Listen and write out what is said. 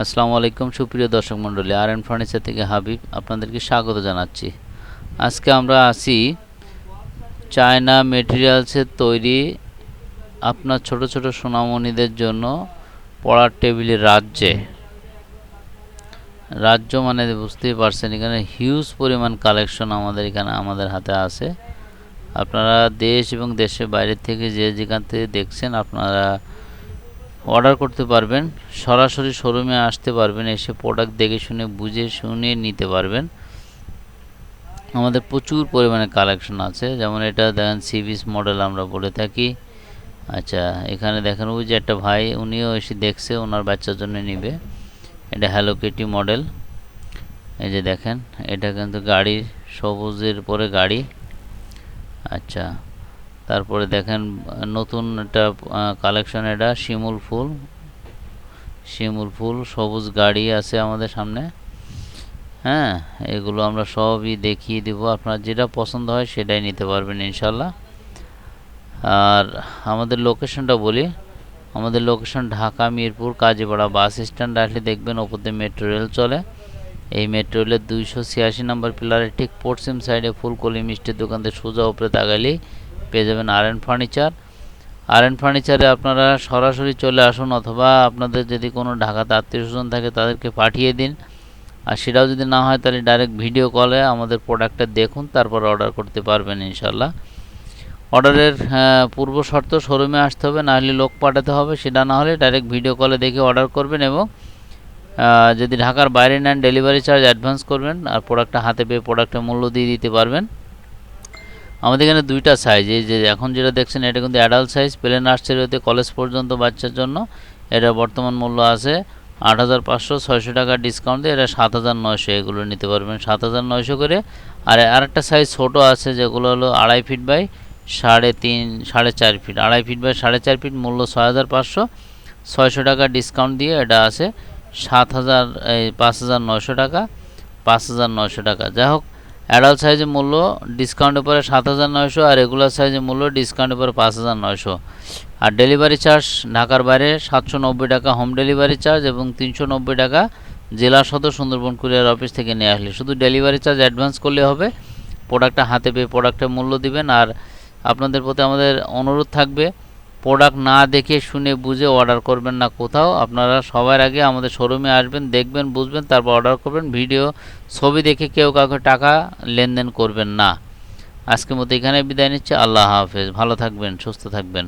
আসসালামু আলাইকুম, সুপ্রিয় দর্শক মণ্ডলী, আর এন ফার্নিচার থেকে হাবিব আপনাদেরকে স্বাগত জানাচ্ছি। আজকে আমরা আসি চায়না মেটেরিয়ালসের তৈরি আপনার ছোট ছোট সোনামণিদের জন্য পড়ার টেবিলের রাজ্যে। রাজ্য মানে বুঝতেই পারছেন, এখানে হিউজ পরিমাণ কালেকশন আমাদের এখানে আমাদের হাতে আছে। আপনারা দেশ এবং দেশের বাইরে থেকে যে যেখান থেকে দেখছেন, আপনারা অর্ডার করতে পারবেন, সরাসরি শোরুমে আসতে পারবেন, এসে প্রোডাক্ট দেখে শুনে, বুঝে শুনে নিতে পারবেন। আমাদের প্রচুর পরিমাণে কালেকশন আছে, যেমন এটা দেখেন সিবিস মডেল আমরা বলে থাকি। আচ্ছা এখানে দেখেন ওই যে একটা ভাই, উনিও এসে দেখছে, ওনার বাচ্চার জন্য নিবে। এটা হ্যালো কিটি মডেল এই যে দেখেন, এটা কিন্তু গাড়ি সবুজের পরে গাড়ি। আচ্ছা। তারপরে দেখেন, নতুন একটা কালেকশন এটা, শিমুল ফুল। শিমুল ফুল, সবুজ গাড়ি আছে আমাদের সামনে। হ্যাঁ এগুলো আমরা সবই দেখিয়ে দেব। আপনার যেটা পছন্দ হয় সেটাই নিতে পারবেন ইনশাল্লাহ আর আমাদের লোকেশনটা বলি, আমাদের location Dhaka, Mirpur, Kazipara bus stand আসলে দেখবেন ওপর দিয়ে মেট্রো রেল চলে। এই মেট্রো রেলের দুইশো ছিয়াশি নম্বর পিলারের ঠিক পশ্চিম সাইডে ফুলকলি মিষ্টির দোকান থেকে সোজা উপরে তাকালেই পেয়ে যাবেন R N furniture R N ফার্নিচারে আপনারা সরাসরি চলে আসুন অথবা আপনাদের যদি কোনো ঢাকাতে আত্মীয় স্বজন থাকে তাদেরকে পাঠিয়ে দিন। আর সেটাও যদি না হয় তাহলে ডাইরেক্ট ভিডিও কলে আমাদের প্রোডাক্টটা দেখুন, তারপর অর্ডার করতে পারবেন ইনশাল্লাহ অর্ডারের পূর্ব শর্ত শোরুমে আসতে হবে, না হলে লোক পাঠাতে হবে, সেটা না হলে ডাইরেক্ট ভিডিও কলে দেখে অর্ডার করবেন এবং যদি ঢাকার বাইরে নেন ডেলিভারি চার্জ অ্যাডভান্স করবেন, আর প্রোডাক্টটা হাতে পেয়ে প্রোডাক্টের মূল্য দিয়ে দিতে পারবেন। আমাদের এখানে দুইটা সাইজ এই যে এখন যেটা দেখছেন এটা কিন্তু অ্যাডাল্ট সাইজ প্লেন আর্টসেরিওতে কলেজ পর্যন্ত বাচ্চার জন্য এটা বর্তমান মূল্য আছে আট হাজার পাঁচশো, ছয়শো টাকা ডিসকাউন্ট দিয়ে এটা সাত হাজার নয়শো, এগুলো নিতে পারবেন সাত হাজার নয়শো করে। আর আরেকটা সাইজ ছোটো আছে যেগুলো হলো আড়াই ফিট বাই সাড়ে তিন, সাড়ে চার ফিট আড়াই ফিট বাই সাড়ে চার ফিট মূল্য ছয় হাজার পাঁচশো, ছয়শো টাকা ডিসকাউন্ট দিয়ে এটা আছে সাত হাজার, এই পাঁচ হাজার নয়শো টাকা, পাঁচ হাজার নয়শো টাকা। যাই হোক অ্যাডাল্ট সাইজের মূল্য ডিসকাউন্টের পরে সাত হাজার নয়শো আর রেগুলার সাইজের মূল্য ডিসকাউন্টের পরে পাঁচ হাজার নয়শো। আর ডেলিভারি চার্জ ঢাকার বাইরে সাতশো নব্বই টাকা হোম ডেলিভারি চার্জ এবং তিনশো নব্বই টাকা জেলা সদর সুন্দরবন কুরিয়ার অফিস থেকে নিয়ে আসলে। শুধু ডেলিভারি চার্জ অ্যাডভান্স করলে হবে প্রোডাক্টটা হাতে পেয়ে প্রোডাক্টের মূল্য দিবেন। আর আপনাদের প্রতি আমাদের অনুরোধ থাকবে প্রোডাক্ট না দেখে শুনে বুঝে অর্ডার করবেন না কোথাও। আপনারা সবার আগে আমাদের শোরুমে আসবেন, দেখবেন, বুঝবেন, তারপর অর্ডার করবেন। ভিডিও, ছবি দেখে কেউ কাউকে টাকা লেনদেন করবেন না। আজকের মতো এখানে বিদায় নিচ্ছে। আল্লাহ হাফেজ। ভালো থাকবেন, সুস্থ থাকবেন।